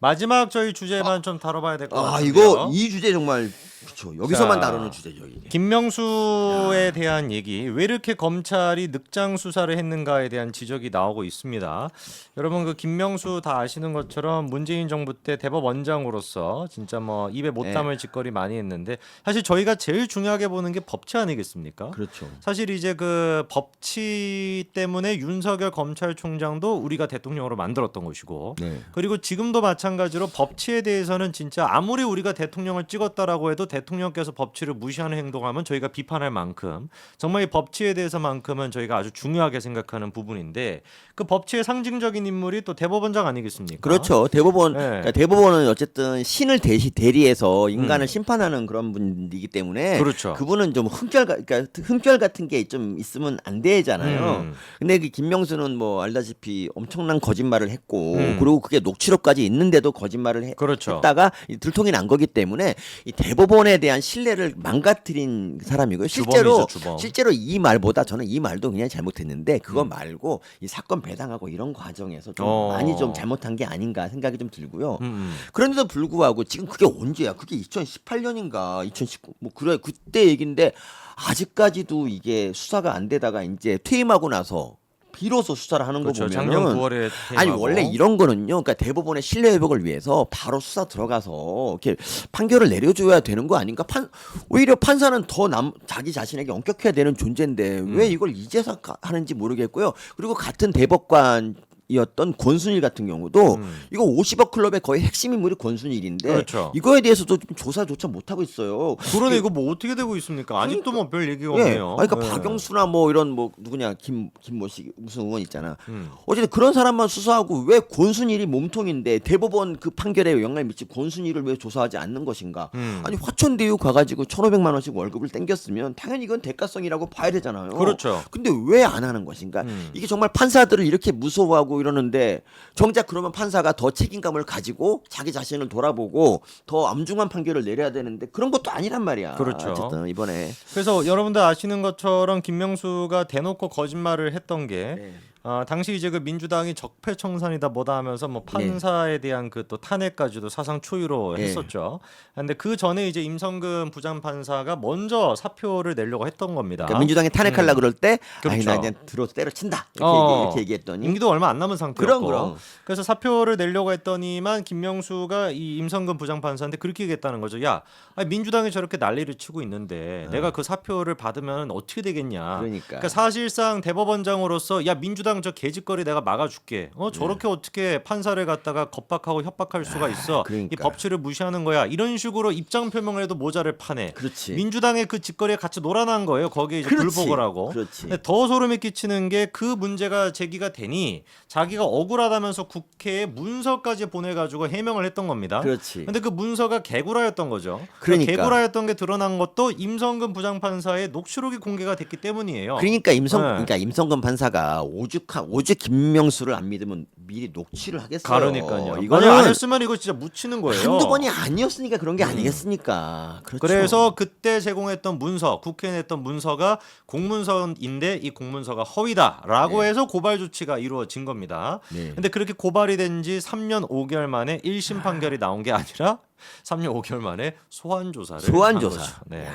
마지막 저희 주제만 좀 다뤄봐야 될 것 같아요. 아 이거 이 주제 정말 그렇죠. 여기서만 자. 다루는 주제죠 이게. 김명수에 대한 얘기 왜 이렇게 검찰이 늑장 수사를 했는가에 대한 지적이 나오고 있습니다. 여러분 그 김명수 다 아시는 것처럼 문재인 정부 때 대법원장으로서 진짜 뭐 입에 못 네. 담을 짓거리 많이 했는데 사실 저희가 제일 중요하게 보는 게 법치 아니겠습니까? 그렇죠. 사실 이제 그 법치 때문에 윤석열 검찰총장도 우리가 대통령으로 만들었던 것이고 네. 그리고 지금도 마찬가지로 법치에 대해서는 진짜 아무리 우리가 대통령을 찍었다라고 해도 대통령께서 법치를 무시하는 행동하면 저희가 비판할 만큼 정말 이 법치에 대해서만큼은 저희가 아주 중요하게 생각하는 부분인데 그 법치의 상징적인 인물이 또 대법원장 아니겠습니까? 그렇죠. 대법원 네. 그러니까 대법원은 어쨌든 신을 대시 대리해서 인간을 심판하는 그런 분이기 때문에 음. 그렇죠. 그분은 좀 흠결 가- 그러니까 흠결 같은 게 좀 있으면 안 되잖아요. 음. 근데 그 김명수는 뭐 알다시피 엄청난 거짓말을 했고 음. 그리고 그게 녹취록까지 있는데도 거짓말을 해, 그렇죠. 했다가 이 들통이 난 거기 때문에 이 대법원 에 대한 신뢰를 망가뜨린 사람이고요. 실제로 주범이죠, 주범. 실제로 이 말보다 저는 이 말도 그냥 잘못했는데 그거 음. 말고 이 사건 배당하고 이런 과정에서 좀 어. 많이 좀 잘못한 게 아닌가 생각이 좀 들고요. 음, 음. 그런데도 불구하고 지금 그게 언제야? 그게 2018년인가 2019 뭐 그래 그때 얘긴데 아직까지도 이게 수사가 안 되다가 이제 퇴임하고 나서 비로소 수사를 하는 그렇죠. 거 작년 보면은 9월에 아니 원래 이런 거는요. 그러니까 대법원의 신뢰 회복을 위해서 바로 수사 들어가서 이렇게 판결을 내려줘야 되는 거 아닌가? 판 오히려 판사는 더 남 자기 자신에게 엄격해야 되는 존재인데 왜 음. 이걸 이제서 가- 하는지 모르겠고요. 그리고 같은 대법관 이었던 권순일 같은 경우도 음. 이거 50억 클럽의 거의 핵심 인물이 권순일인데 그렇죠. 이거에 대해서도 좀 조사조차 못 하고 있어요. 그러네 이거 뭐 어떻게 되고 있습니까? 아직도 뭐 별 얘기가 예. 없네요. 아니, 그러니까 예. 박영수나 뭐 이런 뭐 누구냐 김 김모씨 무슨 의원 있잖아. 음. 어쨌든 그런 사람만 수사하고 왜 권순일이 몸통인데 대법원 그 판결에 영향을 미치 권순일을 왜 조사하지 않는 것인가? 음. 아니 화천대유 가가지고 1,500만 원씩 월급을 땡겼으면 당연히 이건 대가성이라고 봐야 되잖아요. 그렇죠. 근데 왜 안 하는 것인가? 음. 이게 정말 판사들을 이렇게 무서워하고 이러는데 정작 그러면 판사가 더 책임감을 가지고 자기 자신을 돌아보고 더 엄중한 판결을 내려야 되는데 그런 것도 아니란 말이야. 그렇죠. 어쨌든 이번에 그래서 여러분들 아시는 것처럼 김명수가 대놓고 거짓말을 했던 게 네. 아, 당시 이제 그 민주당이 적폐청산이다 뭐다 하면서 뭐 네. 판사에 대한 그 또 탄핵까지도 사상 초유로 네. 했었죠. 근데 그 전에 이제 임성근 부장판사가 먼저 사표를 내려고 했던 겁니다. 그러니까 민주당이 탄핵하려 음. 그럴 때 아니 그렇죠. 나 그냥 들어서 때려친다 이렇게, 어. 얘기, 이렇게 얘기했더니 임기도 얼마 안 남은 상태였고 그럼 그럼 그래서 사표를 내려고 했더니만 김명수가 이 임성근 부장판사한테 그렇게 얘기했다는 거죠. 야, 아니, 민주당이 저렇게 난리를 치고 있는데 내가 그 사표를 받으면 어떻게 되겠냐. 어. 그러니까, 그러니까 사실상 대법원장으로서 야 민주당 저 개짓거리 내가 막아줄게. 어 저렇게 어떻게 판사를 갖다가 겁박하고 협박할 수가 있어. 이 그러니까. 법치를 무시하는 거야. 이런 식으로 입장 표명을 해도 모자를 파네. 그렇지 민주당의 그 짓거리에 같이 놀아난 거예요. 거기에 이제 그렇지. 불복을 하고. 그렇지 근데 더 소름이 끼치는 게 그 문제가 제기가 되니 자기가 억울하다면서 국회에 문서까지 보내가지고 해명을 했던 겁니다. 그렇지 근데 그 문서가 개구라였던 거죠. 그러니까. 개구라였던 게 드러난 것도 임성근 부장판사의 녹취록이 공개가 됐기 때문이에요. 그러니까 임성 네. 그러니까 임성근 판사가 오죽 한 오죽 김명수를 안 믿으면 미리 녹취를 하겠어요. 가르니까요. 이거는 안 했으면 이거 진짜 묻히는 거예요. 한두 번이 아니었으니까 그런 게 아니겠습니까? 그렇죠. 그래서 그때 제공했던 문서, 국회에 냈던 문서가 공문서인데 이 공문서가 허위다라고 해서 고발 조치가 이루어진 겁니다. 네. 근데 그렇게 고발이 된 지 3년 5개월 만에 1심 판결이 나온 게 아니라 3년 5개월 만에 소환 조사를 소환 한 조사. 거죠. 네.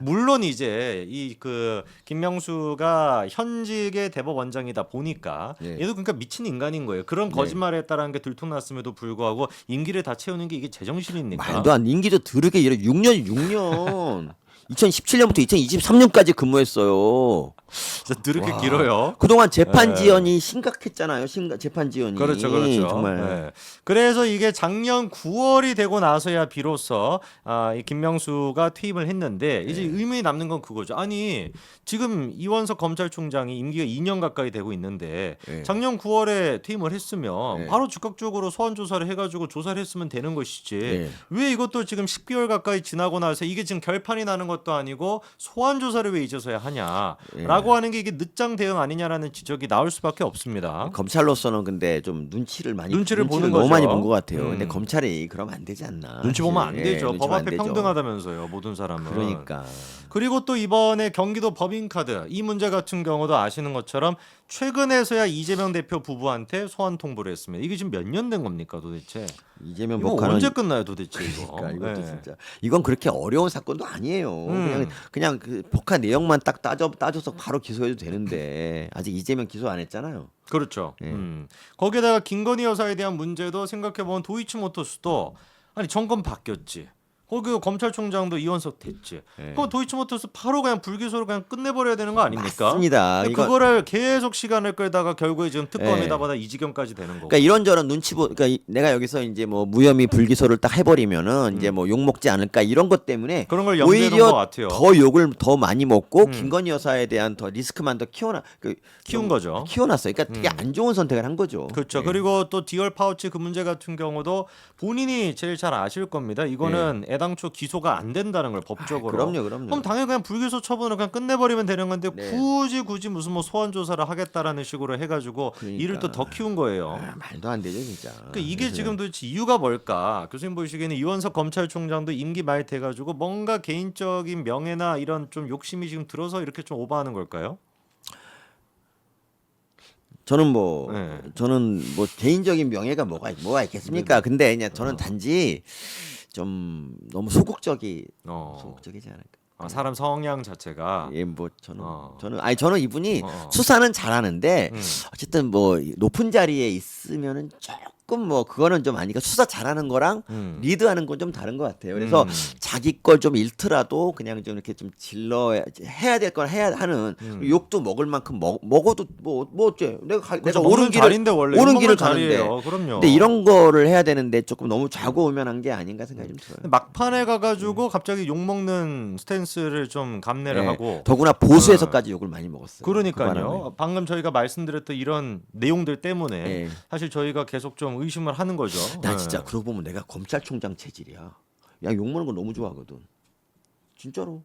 물론 이제 이 그 김명수가 현직의 대법원장이다 보니까 예. 얘도 그러니까 미친 인간인 거예요. 그런 네. 거짓말을 했다라는 게 들통났음에도 불구하고 임기를 다 채우는 게 이게 제정신입니까? 말도 안 임기도 더럽게 이래 6년 6년 2017년부터 2023년까지 근무했어요. 진짜 드럽게 와. 길어요. 그동안 재판 네. 지연이 심각했잖아요. 심각 재판 지연이 그렇죠, 그렇죠. 정말 네. 그래서 이게 작년 9월이 되고 나서야 비로소 아, 이 김명수가 퇴임을 했는데 이제 네. 의문이 남는 건 그거죠. 아니 지금 이원석 검찰총장이 임기가 2년 가까이 되고 있는데 네. 작년 9월에 퇴임을 했으면 네. 바로 즉각적으로 소환 조사를 해가지고 조사를 했으면 되는 것이지 네. 왜 이것도 지금 10개월 가까이 지나고 나서 이게 지금 결판이 나는 것도 것도 아니고 소환 조사를 왜 이제서야 예. 하냐라고 하는 게 이게 늦장 대응 아니냐라는 지적이 나올 수밖에 없습니다. 검찰로서는 근데 좀 눈치를 많이 눈치를 보는 너무 거죠. 많이 본 것 같아요. 음. 근데 검찰이 그러면 안 되지 않나. 눈치 보면 안 사실. 되죠. 예, 법 앞에 되죠. 평등하다면서요. 모든 사람은. 그러니까 그리고 또 이번에 경기도 법인카드 이 문제 같은 경우도 아시는 것처럼 최근에서야 이재명 대표 부부한테 소환 통보를 했습니다. 이게 지금 몇 년 된 겁니까 도대체? 이재명 이거 법관은 언제 끝나요 도대체? 그러니까 이것도 네. 진짜 이건 그렇게 어려운 사건도 아니에요. 음. 그냥 그냥 그 법화 내용만 딱 따져 따져서 바로 기소해도 되는데 아직 이재명 기소 안 했잖아요. 그렇죠. 예. 음. 거기에다가 김건희 여사에 대한 문제도 생각해 보면 도이치모터스도 아니 정권 바뀌었지. 거기 검찰총장도 이원석 됐지. 예. 그럼 도이치모터스 바로 그냥 불기소로 그냥 끝내버려야 되는 거 아닙니까? 맞습니다. 근데 이건- 그거를 계속 시간을 끌다가 결국에 지금 특검에다 예. 받아 이 지경까지 되는 거고. 그러니까 이런저런 눈치 보 그러니까 이- 내가 여기서 이제 뭐 무혐의 불기소를 딱 해버리면은 이제 뭐 욕 먹지 않을까 이런 것 때문에 그런 걸 염두에 놓은 것 오히려 같아요. 더 욕을 더 많이 먹고 음. 김건희 여사에 대한 더 리스크만 더 키워나 그 키운 좀 거죠. 키워놨어요. 그러니까 되게 음. 안 좋은 선택을 한 거죠. 그렇죠. 예. 그리고 또 디얼 파우치 그 문제 같은 경우도 본인이 제일 잘 아실 겁니다. 이거는 애당초 기소가 안 된다는 걸 법적으로. 예. 그럼요, 그럼요. 그럼 당연히 그냥 불기소 처분을 그냥 끝내버리면 되는 건데 네. 굳이 굳이 무슨 뭐 소환 조사를 하겠다라는 식으로 해가지고 그러니까. 일을 또더 키운 거예요. 아, 말도 안 되죠 진짜. 그러니까 이게 그래서 지금 도대체 이유가 뭘까? 교수님 보시기에는 이원석 검찰총장도 임기 말 돼가지고 뭔가 개인적인 명예나 이런 좀 욕심이 지금 들어서 이렇게 좀 오버하는 걸까요? 저는 뭐 네. 저는 뭐 개인적인 명예가 뭐가 뭐가 있겠습니까? 근데 그냥 저는 단지 좀 너무 소극적이 어. 소극적이지 않을까. 아, 사람 성향 자체가 예, 뭐 저는 어. 저는 아니 저는 이분이 어. 수사는 잘하는데 음. 어쨌든 뭐 높은 자리에 있으면은 조금 뭐 그거는 좀 아니까 수사 잘하는 거랑 음. 리드하는 건 좀 다른 것 같아요. 그래서 음. 자기 걸 좀 잃더라도 그냥 좀 이렇게 좀 질러 해야 될 걸 해야 하는 음. 욕도 먹을 만큼 먹, 먹어도 뭐뭐 어째 내가 가, 그렇죠. 내가 옳은 길을 자리인데 원래 욕먹는 길을. 가는데 그럼요. 근데 이런 거를 해야 되는데 조금 너무 좌고우면한 게 아닌가 생각이 좀 들어요. 막판에 가가지고 갑자기 욕 먹는 스탠스를 좀 감내를 네. 하고 더구나 보수에서까지 욕을 많이 먹었어요. 그. 그러니까요. 방금 저희가 말씀드렸던 이런 내용들 때문에 네. 사실 저희가 계속 좀 의심을 하는 거죠. 나 네. 진짜 그러고 보면 내가 검찰총장 체질이야. 야 욕먹는 거 너무 좋아하거든. 진짜로.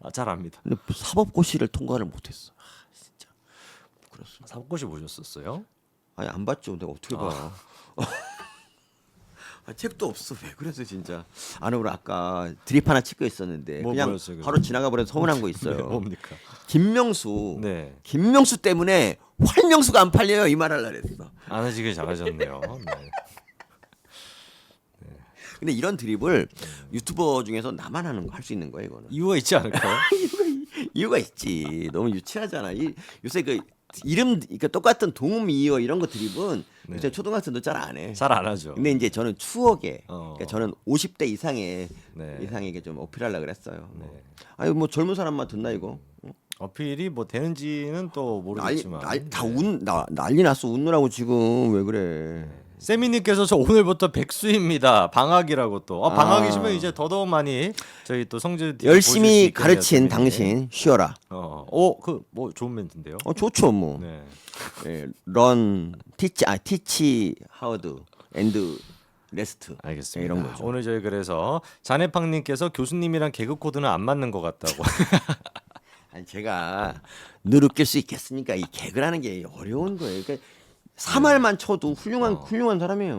아, 잘 압니다. 근데 사법고시를 통과를 못했어. 아, 진짜 부끄럽습니다. 사법고시 보셨었어요? 아니 안 봤죠. 내가 어떻게 봐. 아, 책도 없어. 왜 그래서 진짜. 아니 우리 아까 드립 하나 찍고 있었는데 뭐 그냥 뭐였어요, 그거? 바로 지나가 버려서 서운한 거 네, 있어요. 뭡니까? 김명수. 네. 김명수 때문에 활명수가 안 팔려요. 이말 하려 그랬어. 안 하시길 잘하셨네요. 네. 근데 이런 드립을 유튜버 중에서 나만 하는 거 할 수 있는 거야 이거는. 이유가 있지 않을까요? 이유가 있지. 너무 유치하잖아. 이, 요새 그 이름 그러니까 똑같은 동음 이어 이런 거 드립은 네. 요새 초등학생도 잘 안 해. 잘 안 하죠. 근데 이제 저는 추억에 어. 그러니까 저는 50대 이상의 네. 이상에게 좀 어필하려 그랬어요. 네. 아니 뭐 젊은 사람만 듣나 이거? 어? 어필이 뭐 되는지는 또 모르겠지만 날, 네. 다운 난리 났어 웃느라고 지금 왜 그래? 세미님께서 저 오늘부터 백수입니다. 방학이라고 또. 아, 아. 방학이시면 이제 더더욱 많이 저희 또 성질 열심히 가르친 당신 쉬어라. 어, 어, 그 뭐 좋은 멘트인데요. 어 좋죠 뭐. 네. 예, 런 티치 아 티치 하우드 앤드 레스트. 알겠습니다. 이런 거죠. 오늘 저희 그래서 자네팡님께서 교수님이랑 개그 코드는 안 맞는 것 같다고. 아니 제가 늘 웃길 수 있겠습니까? 이 개그라는 게 어려운 거예요. 그러니까 3할만 쳐도 훌륭한 어. 훌륭한 사람이에요.